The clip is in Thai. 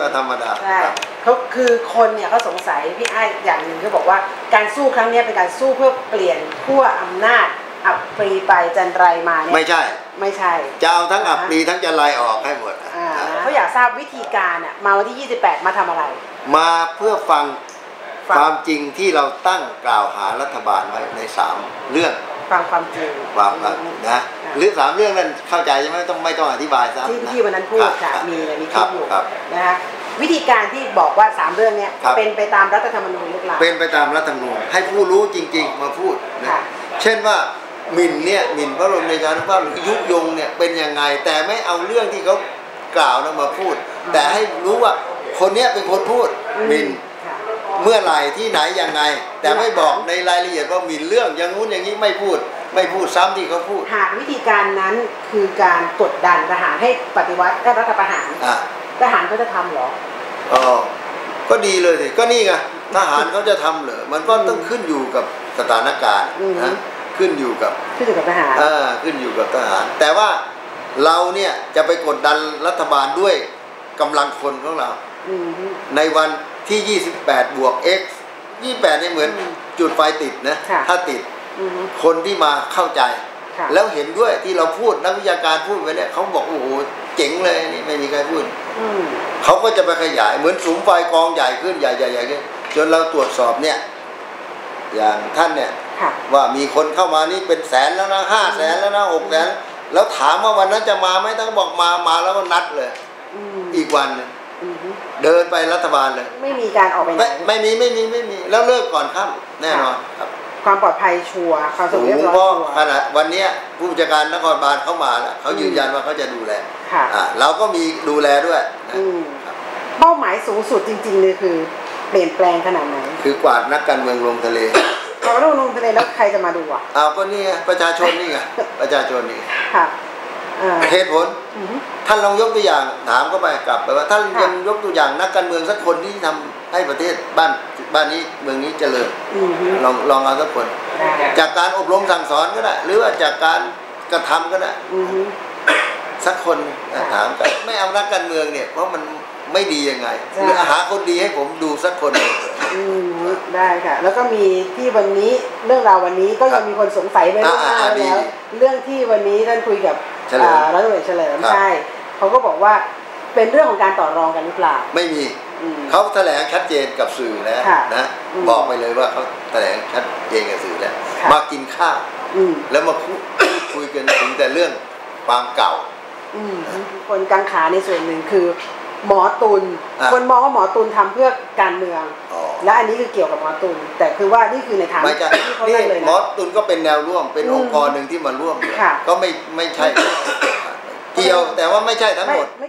ก็ธรรมดาใช่ครับเขาคือคนเนี่ยเขาสงสัยพี่ไอ้อย่างหนึ่งเขาบอกว่าการสู้ครั้งเนี้ยเป็นการสู้เพื่อเปลี่ยนขั้วอำนาจอับปรีไปจันไรมาเนี่ยไม่ใช่ ไม่ใช่จะเอาทั้งอับปรีทั้งจะไลออกให้หมดอ่าเขาอยากทราบวิธีการอะมาวันที่ 28 มาทำอะไร มาเพื่อฟังฟังความจริงที่เราตั้งกล่าวหารัฐบาลไว้ในสามเรื่อง ฟังความจริงความนะหรือสามเรื่องนั้นเข้าใจใช่ไหมต้องไม่ต้องอธิบายซ้ำที่นะที่วันนั้นพูดรับค่ะรับมีมีคคลิรัปบอยู่ครับนะคะวิธีการที่บอกว่าสามเรื่องเนี้ยครับเป็นไปตามรัฐธรรมนูญหรือเปล่าเป็นไปตามรัฐธรรมนูญให้ผู้รู้จริง ๆ มาพูดนะค่ะเช่นว่าหมิ่นเนี่ยหมิ่นพระบรมเดชานุภาพหรือยุยงเนี่ยเป็นยังไง แต่ไม่เอาเรื่องที่เขากล่าวนะมาพูด แต่ให้รู้ว่าคนเนี้ยเป็นคนพูดหมิ่นค่ะ เมื่อไหร่ที่ไหนยังไง แต่ไม่บอกในรายละเอียดว่าหมิ่นเรื่องอย่างงู้นอย่างนี้ไม่พูด ไม่พูดซ้ำที่เขาพูด หากวิธีการนั้นคือการกดดันทหารให้ปฏิวัติให้รัฐประหารอะทหารก็จะทำเหรออ๋อก็ดีเลยสิก็นี่ไงทหารเขาจะทำเหรอมันก็ต้องขึ้นอยู่กับสถานการณ์อืมนะขึ้นอยู่กับขึ้นอยู่กับทหารเออขึ้นอยู่กับทหาร แต่ว่าเราเนี่ยจะไปกดดันรัฐบาลด้วยกำลังคนของเราอืมฮึในวัน ที่ 28 บวก x 28นี่เหมือนอืมจุดไฟติดนะค่ะถ้าติดอืมฮึคนที่มาเข้าใจค่ะแล้วเห็นด้วยที่เราพูดนักวิชาการพูดไปเนี่ยเขาบอกโอ้โหเจ๋งเลยนี่ไม่มีใครพูดอืมเขาก็จะไปขยายเหมือนสุมไฟกองใหญ่ขึ้นใหญ่ใหญ่ใหญ่ขึ้นจนเราตรวจสอบเนี่ย อย่างท่านเนี่ยค่ะว่ามีคนเข้ามานี่เป็นแสนแล้วนะห้าแสนแล้วนะหกแสนแล้วถามว่าวันนั้นจะมาไหมต้องบอกมามาแล้วก็นัดเลยอืมอีกวันหนึ่งอืมฮึ เดินไปรัฐบาลเลย ไม่มีการออกไปไหนไม่ไม่มีไม่มีไม่มี แล้วเลิกก่อนค่ำแน่นอนครับ ความปลอดภัยชัวร์ความสงบโอ้เรียบโหร้อยเพราะชัวร์ขนาดวันเนี้ยผู้จัดการนครบาลเข้ามาแล้วเขายืนยันว่าเขาจะดูแลค่ะอ่าเราก็มีดูแลด้วยนะอืมครับเป้าหมายสูงสุดจริง ๆ เลยคือ เปลี่ยนแปลงขนาดไหนคือกวาดนักการเมืองลงทะเลเราต้องลงทะเลแล้วใครจะมาดูอะเอาก็นี่ไงประชาชนนี่ไงประชาชนนี่ค่ะ เอ่อเหตุผลอือฮึท่านลองยกตัวอย่างถามเข้าไปกลับไปว่าท่านค่ะยังยกตัวอย่างนักการเมืองสักคนที่ทำให้ประเทศบ้านบ้านนี้เมืองนี้เจริญอือฮึลองลองเอาสักคนได้จากการอบรมสั่งสอนก็ได้หรือว่าจากการกระทำก็ได้อือฮึสักคนค่ะถามกันไม่เอานักการเมืองเนี่ย เพราะมันไม่ดียังไงหรือหาคนดีให้ผมดูสักคนหนึ่งอืมได้ค่ะ แล้วก็มีที่วันนี้เรื่องราววันนี้ก็ครัยับงมีคนสงสัยไปล่วงหน้าอ่าไว้อ่าแล้วดีเรื่องที่วันนี้ท่านคุยกับ เฉลิมอ่าร้อยตำรวจเฉลิมครับใช่เขาก็บอกว่าเป็นเรื่องของการต่อรองกันหรือเปล่า ไม่มีอืมเขาแถลงชัดเจนกับสื่อแล้วค่ะนะอืมบอกไปเลยว่าเขาแถลงชัดเจนกับสื่อแล้วค่ะมากินข้าวอืมแล้วมาพูดคุยกันถึงแต่เรื่องความเก่าอืมคนกังขาในส่วนหนึ่งคือ หมอตุลอะคนมองว่าหมอตุลทำเพื่อการเมืองอ๋อ และอันนี้คือเกี่ยวกับหมอตุลแต่คือว่านี่คือในฐานะไม่ใช่ที่เขานี่ได้เลยหมอนะ ตุลก็เป็นแนวร่วมเป็นอืมองค์กรหนึ่งที่มาร่วมด้วยค่ะ ก็ไม่ไม่ใช่ เกี่ยวแต่ว่าไม่ใช่ทั้งหมด ไม่